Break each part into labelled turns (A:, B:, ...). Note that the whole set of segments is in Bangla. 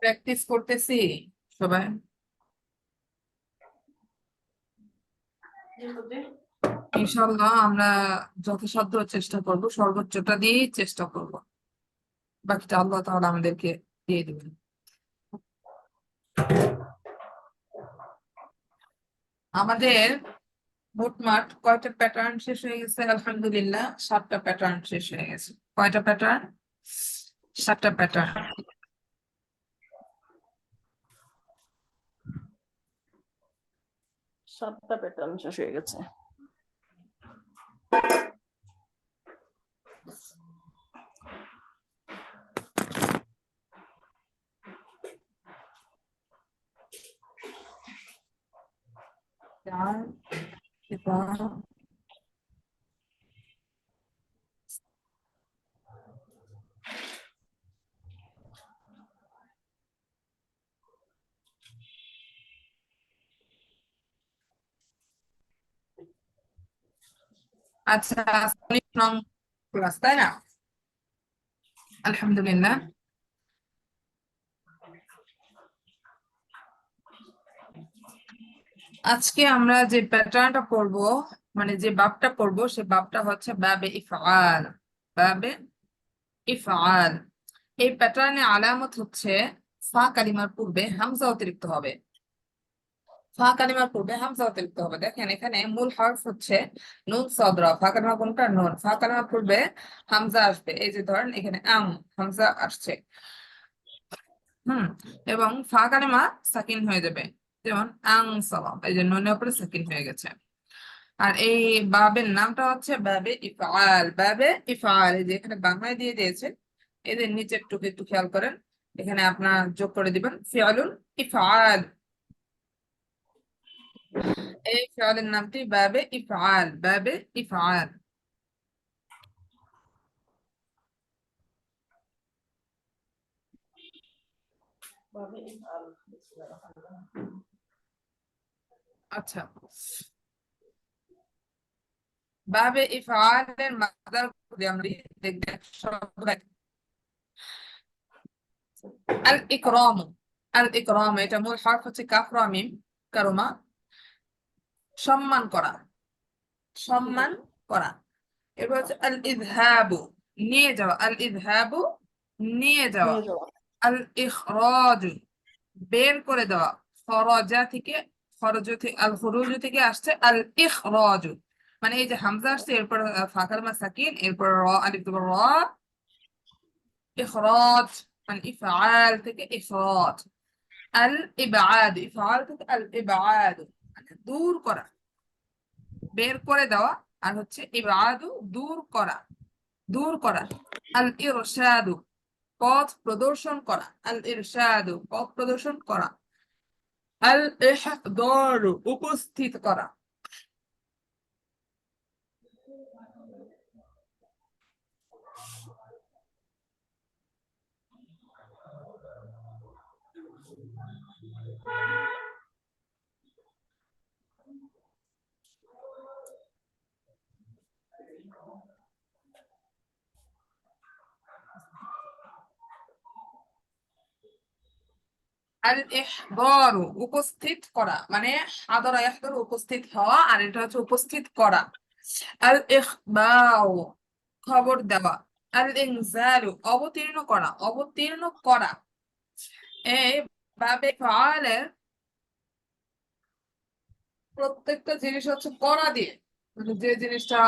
A: প্র্যাকটিস করতেছি, সবাই। ইনশাল্লাহ আমরা যথাসাধ্য চেষ্টা করব, সর্বোচ্চটা দিয়েই চেষ্টা করব। বাকিটা আল্লাহ তাআলা আমাদেরকে দিয়ে দেবেন। আমাদের মোটমাট কয়টা প্যাটার্ন শেষ হয়ে গেছে? আলহামদুলিল্লাহ, সাতটা প্যাটার্ন শেষ হয়ে গেছে। কয়টা প্যাটার্ন সাতটা প্যাটার্ন
B: সাতটা প্যাটার্ন শেষ হয়ে গেছে।
A: চার এবার আচ্ছা তাই না? আজকে আমরা যে প্যাটার্নটা পড়ব মানে যে বাপটা পড়ব, সে বাপটা হচ্ছে বাবে ইফআল বাবে ইফআল। এই প্যাটার্নে আলামত হচ্ছে ফা কালিমার পূর্বে হামজা অতিরিক্ত হবে। ফা কালিমার পূর্বে হামজা অতিরিক্ত হবে। দেখেন, এখানে মূল হরফ হচ্ছে নুন সদরা। ফা কালিমা কোনটা? নুন। ফা কালিমার পূর্বে হামজা আসবে। এই যে ধরেন, এখানে আম হামজা আসছে। হুম, এবং ফা কালিমা সাকিন হয়ে যাবে। যেমন, আং, সালাম। এই যে নুনের উপরে সাকিন হয়ে গেছে। আর এই বাবের নামটা হচ্ছে বাবে ইফআল। বাবে ইফআল। এই যে এখানে বাংলায় দিয়ে দিয়েছে। এদের নিচের টুকু একটু খেয়াল করেন। এখানে আপনার যোগ করে দিবেন। ফিয়ালুন ইফআল। এই ফিয়ালের নামটি বাবে ইফআল বাবে ইফআল আচ্ছা বাবে ইফআলের মাদার যদি আমরা দেখবেন সবাই আল ইকরাম আল ইকরাম এটা মূল হরফ হচ্ছে কাফ রা মিম কারমা সম্মান করা। সম্মান করা। এবার হচ্ছে আল ইযহাবু নিয়ে যাওয়া। আল ইযহাবু নিয়ে যাওয়া। আল ইখরাজ বের করে দেওয়া। খরজা থেকে খরজ থেকে আল খুরুজ থেকে আসছে আল ইখরাজ মানে এই যে হামজা আসছে এরপর ফাঁকার মা সাকিন এরপর র আলিফ দুবার র। ইখরাজ মানে ইফআল থেকে ইখরাজ। আল ইবাদ ইফআল থেকে আল ইবাদ মানে দূর করা। বের করে দেওয়া আর হচ্ছে ইবাদু দূর করা। দূর করা। আল ইরশাদু, পথ প্রদর্শন করা। আল ইরশাদু, পথ প্রদর্শন করা। আল ইহদারু, উপস্থিত করা। আল ইহদারু উপস্থিত করা মানে হাদরা ইহদারু উপস্থিত হওয়া, আর এটা হচ্ছে উপস্থিত করা। আল ইখবাউ খবর দেওয়া। আল ইনজালু অবতীর্ণ করা অবতীর্ণ করা। এই বাবে ফাআলের প্রত্যেকটা জিনিস হচ্ছে করা দিয়ে। মানে যে জিনিসটা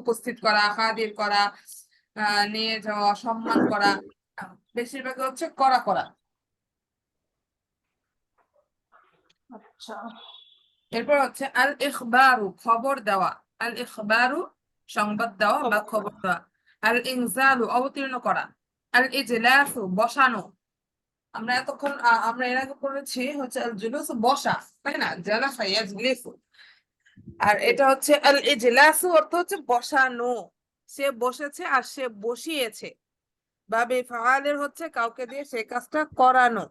A: উপস্থিত করা, হাজির করা নিয়ে যাওয়া, সম্মান করা বেশিরভাগ হচ্ছে করা করা।
B: আচ্ছা।
A: এরপর হচ্ছে আল ইখবারু খবর দেওয়া। আল ইখবারু সংবাদ দেওয়া বা খবর দেওয়া। আল ইনজালু অবতীর্ণ করা। আল ইজলাসু বসানো। আমরা এতক্ষণ আমরা এর আগে করেছি হচ্ছে আল জুলুস বসা তাই না? জালাসা ইয়াজলিসু আর এটা হচ্ছে আল ইজলাসু অর্থ হচ্ছে বসানো। সে বসেছে আর সে বসিয়েছে। বা বেফালের হচ্ছে কাউকে দিয়ে সে কাজটা করানো।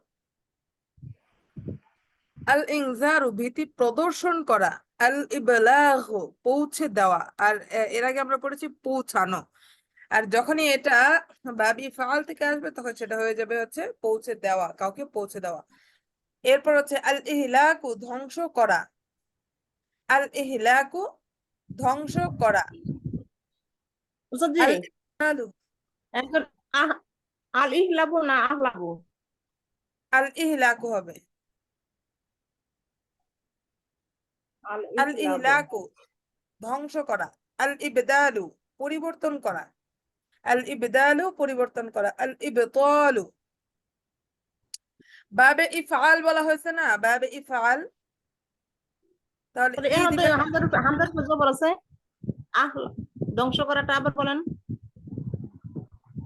A: আল ইনজারু ভীতি প্রদর্শন করা আল ইবলাগু পৌঁছে দেওয়া আর এর আগে আমরা পড়েছি পৌঁছানো। আর যখনই এটা বাবি ফাল থেকে আসবে তখন সেটা হয়ে যাবে হচ্ছে পৌঁছে দেওয়া কাউকে পৌঁছে দেওয়া। এরপর হচ্ছে আল ইহলাকু ধ্বংস করা। আল ইহলাকু ধ্বংস করা। আল
B: ইহলাবু না আহলাবু
A: আল ইহলাকু হবে।
B: আল
A: ইহলাকু ধ্বংস করা। আল ইবদালু পরিবর্তন করা। আল ইবদালু পরিবর্তন করা। আল ইবতালু। বাবে ইফআল বলা হয়েছে না? বাবে ইফআল। তাহলে
B: হামজার হামজার জবর আছে। আহলা ধ্বংস করাটা আবার বলেন।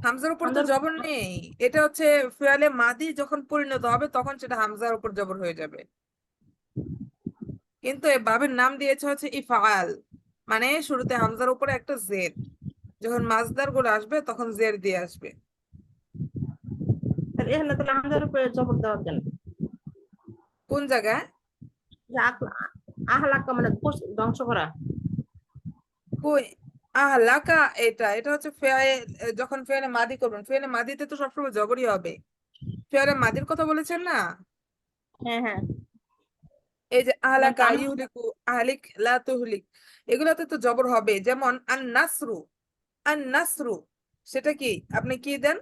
A: হামজার উপর তো জবর নেই। এটা হচ্ছে ফেয়ালে মাদি যখন পরিণত হবে তখন সেটা হামজার উপর জবর হয়ে যাবে। কিন্তু এই বাবের নাম দিয়েছে হচ্ছে ইফাল মানে শুরুতে হামজার উপরে একটা জের যখন মাজদারগুলো আসবে তখন জের দিয়ে আসবে।
B: এখানে তাহলে হামজার উপরে জবর দেওয়া কেন
A: কোন জায়গায়?
B: আহলাকা মানে ধ্বংস করা।
A: কই? আহলাকা এটা এটা হচ্ছে ফেয়ালে যখন ফেয়ালে মাদি করবেন। ফেয়ালে মাদিতে তো সবসময় জবরই হবে। ফেয়ালে মাদির কথা বলেছেন না?
B: হ্যাঁ হ্যাঁ।
A: এই যে আহলাকা
B: আম-
A: আহলিক লা তুহলিক এগুলোতে তো জবর হবে। যেমন আন নাসরু আন নাসরু সেটা কি? আপনি কি দেন?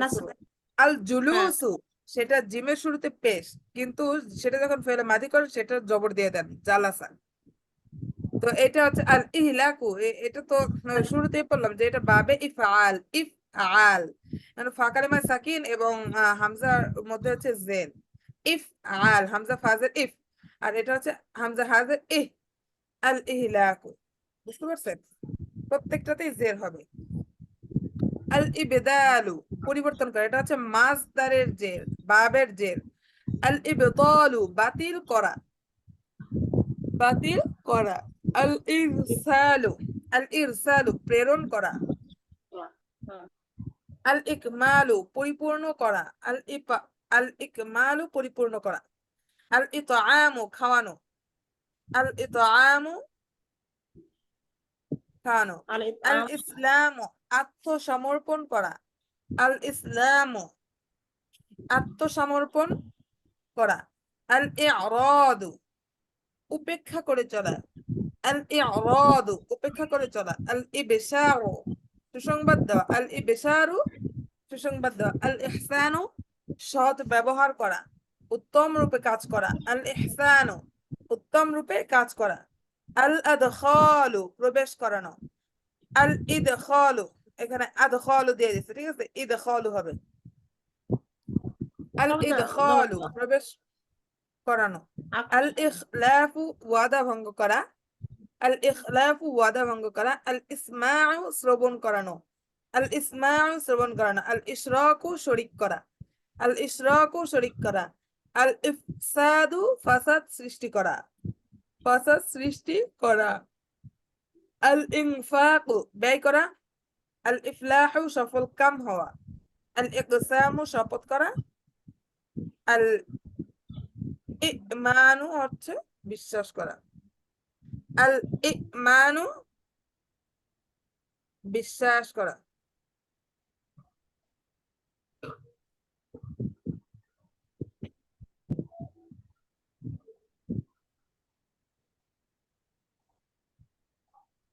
A: নাসরা। আল জুলুসু সেটা জিমের শুরুতে পেশ কিন্তু সেটা যখন ফেলে মাদি করে সেটা জবর দিয়ে দেন জালাসা। তো এটা হচ্ছে আল ইহলাকু এটা তো শুরুতেই বললাম যে এটা বাবে ইফআল ইফআল। মানে ফা কালিমা সাকিন এবং হামজার মধ্যে হচ্ছে জের ইফ আল হামজা ফাজের ইফ আর এটা হচ্ছে হামজা হাজের ইহ আল ইহলাকু বুঝতে পারছেন? প্রত্যেকটাতেই জের হবে। আল ইবদালু পরিবর্তন করা এটা হচ্ছে মাসদারের জের বাবের জের। আল ইবতালু বাতিল করা। বাতিল করা। আল ইরসালু আল ইরসালু প্রেরণ করা।
B: হুম।
A: আল ইকমালু পরিপূর্ণ করা। আল ইপা আল ইকমালু পরিপূর্ণ করা। আল ইতআমু খাওয়ানো। আল ইতআমু খাওয়ানো।
B: আল
A: ইসলামু আত্মসমর্পণ করা। আল ইসলামু আত্মসমর্পণ করা। আল ইরাদু উপেক্ষা করে চলা। আল ইরাদু উপেক্ষা করে চলা। আল ইবশারু সুসংবাদ দেওয়া। আল ইবশারু সুসংবাদ দেওয়া। আল ইহসানু সৎ ব্যবহার করা উত্তম রূপে কাজ করা আল ইহসানু উত্তম রূপে কাজ করা আল আদখালু প্রবেশ করানো আল ইদখালু এখানে আদখালু দিয়ে দিচ্ছে ঠিক আছে? ইদখালু হবে। আল ইদখালু প্রবেশ করানো। আল ইখলাফু ওয়াদা ভঙ্গ করা। আল ইখলাফু ওয়াদা ভঙ্গ করা। আল ইসমাউ শ্রবণ করানো। আল ইসমাউ শ্রবণ করানো। আল ইশরাকু শরিক করা। আল ইশরাকু শরিক করা। আল ইফসাদু ফাসাদ সৃষ্টি করা। ফাসাদ সৃষ্টি করা। আল ইনফাকু ব্যয় করা। আল ইফলাহু সফল কাম হওয়া। আল ইকসামু শপথ করা। আল ইমানু হচ্ছে বিশ্বাস করা। আল ইমানু বিশ্বাস করা।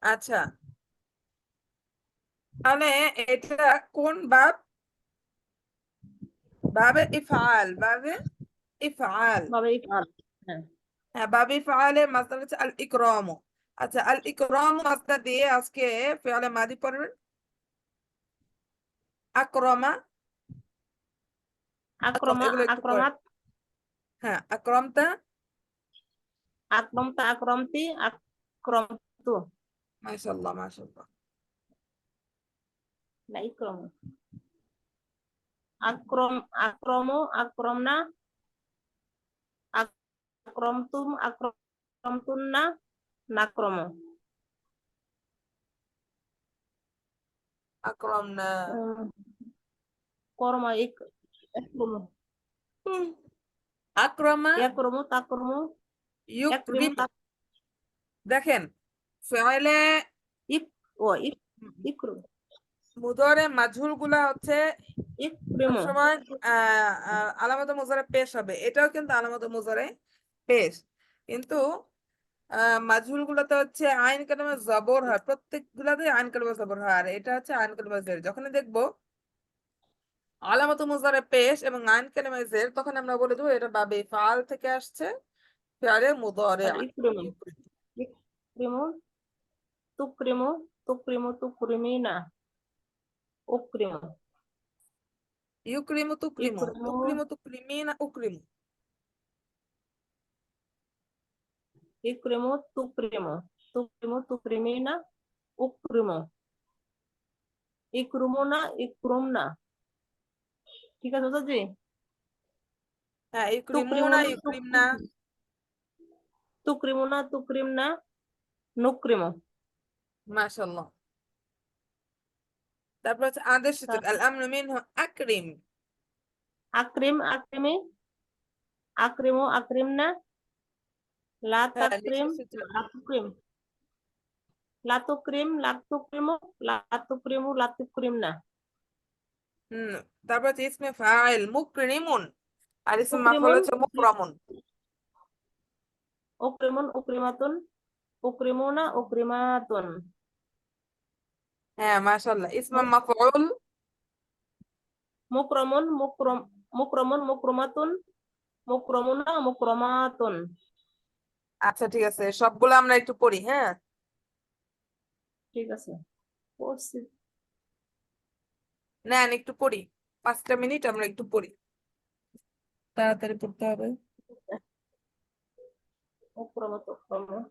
A: আচ্ছা। তাহলে এটা কোন বাব? বাবে ইফআল বাবে ইফআল
B: ভাবে ইফআল
A: হ্যাঁ। বাবে ইফআলের মাসদার হচ্ছে আল ইকরাম। আচ্ছা আল ইকরাম মাসদার দিয়ে আজকে ফিআলে মাদি পড়বেন। আকরামা।
B: আক্রমা আক্রমাত।
A: হ্যাঁ আকরামতা।
B: আক্রমতা আক্রমতি আক্রমতু।
A: মাশাআল্লাহ মাশাআল্লাহ
B: না ইক্রম আক্রম আক্রম আক্রমনা আক্রমতুম আক্রমতুন্না নাক্রম
A: আকরামনা
B: কর্ম ইক একরম
A: আক্রমা
B: ইয়াক্রম তাক্রম
A: ইউকরিম
B: একরম
A: দেখেন ফিআলে
B: ইক ও ইক ইকরু।
A: মুদরে মাজহুলগুলা হচ্ছে
B: ইকরিমু।
A: আহ, আলামত মুজারে পেশ হবে। এটাও কিন্তু আলামত মুজারে পেশ। কিন্তু মাজহুল গুলাতে হচ্ছে আইন কালামে জবর হয়। প্রত্যেক গুলাতে আইন কালামে জবর হয়। আর এটা হচ্ছে আইন কালামে জের। যখনই দেখব আলামত মুজারে পেশ এবং আইন কালামে জের তখন আমরা বলে দেবো এটা বাবে ফাল থেকে আসছে। ফিয়ালে মুদরে
B: আর ইকরিমু ইকরিমু তুকরিমু তুকরিমু তুকরিমিনা উকরিমু
A: ইউক্রিমু তুক্রিমু
B: ইকরিমু।
A: তুক্রিমু তুক্রিমিনা উক্রিমু
B: ইকরিমু তুকরিমু তুকরিমু তুকরিমিনা উকরিমু ইকরুমুনা ইকরুমনা ঠিক আছে ওস্তাদ জি
A: হ্যাঁ ইউক্রিমুনা
B: তুকরিমুনা
A: ইউক্রিমনা
B: তুকরিমুনা তুকরিমনা নুকরিমু
A: মাশাআল্লাহ। তারপর হচ্ছে আদেশ সূচক আল আমরু মিনহু আকরিম।
B: আকরিম আকরিমি? আকরিমু আকরিমনা লা
A: হ্যাঁ
B: তাকরিম
A: নিষেধ
B: লা তুকরিম লা তুকরিম লা তুকরিমু লা তুকরিমু লা তুকরিমনা
A: হুম তারপর হচ্ছে ইসমে ফাইল মুকরিমুন। আর ইসম
B: মুকরিমুন
A: হচ্ছে মুকরামুন।
B: উকরিমুন উকরিমাতুন উকরিমুনা উকরিমাতুন।
A: হ্যাঁ মাশাআল্লাহ। ইসম মাফউল?
B: মুকরমুন মুকরম মুকরমুন মুকরমাতুন মুকরমুনা মুকরমাতুন।
A: আচ্ছা ঠিক আছে সবগুলো আমরা একটু পড়ি হ্যাঁ?
B: ঠিক আছে পড়ছি।
A: নেন একটু পড়ি। পাঁচটা মিনিট আমরা একটু পড়ি। তাড়াতাড়ি পড়তে হবে।
B: মুকরমাত উকরম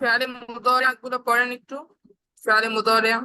B: উকরমুনা উকরমনা
A: ফেয়ালে মুদরিয়া গুলো পড়েন একটু ফেয়ালে মুদরিয়া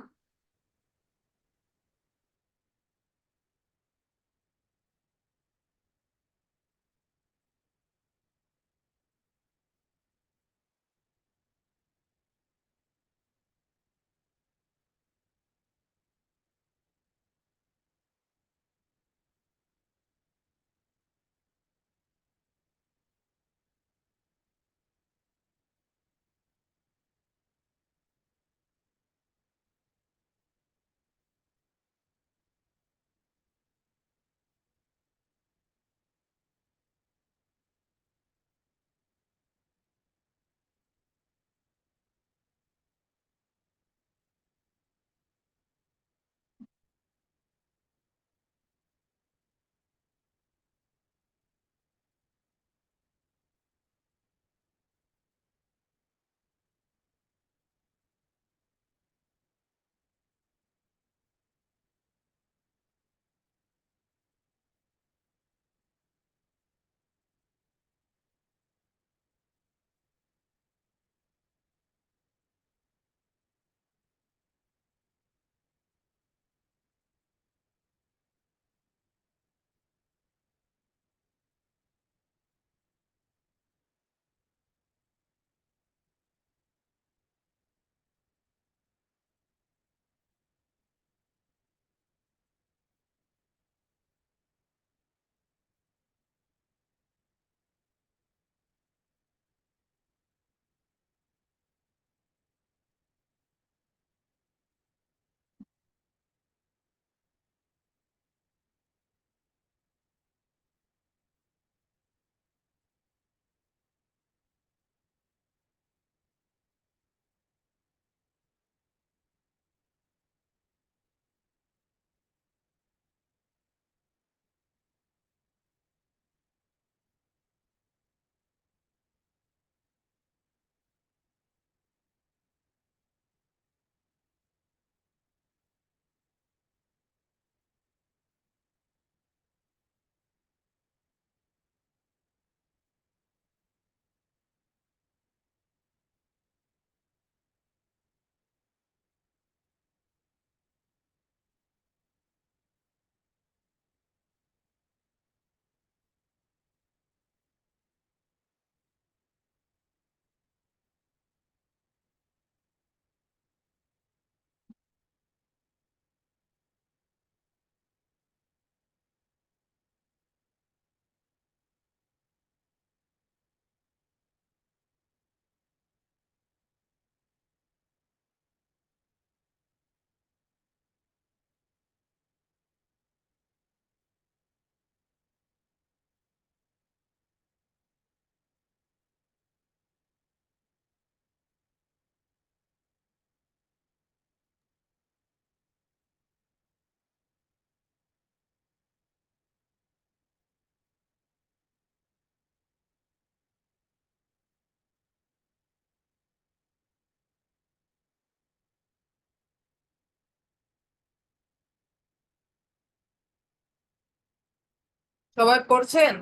A: সবাই পড়ছেন?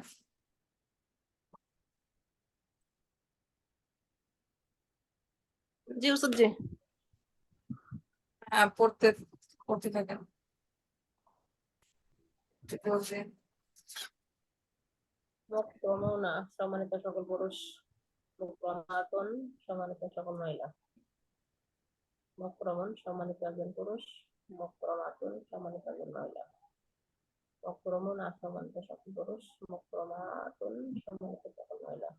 B: জি উস্তাদ জি।
A: হ্যাঁ পড়তে পড়তে থাকেন।
B: মুক্রমুনা সম্মানিত সকল পুরুষ মুক্রমাতুন সম্মানিত সকল মহিলা। মুক্রমন সম্মানিত একজন পুরুষ মক্রমাতন সম্মানিত একজন মহিলা। মুক্রমুনা আক্রমণ সকল পুরুষ মুক্রমাতুন সম্মানিত সকল মহিলা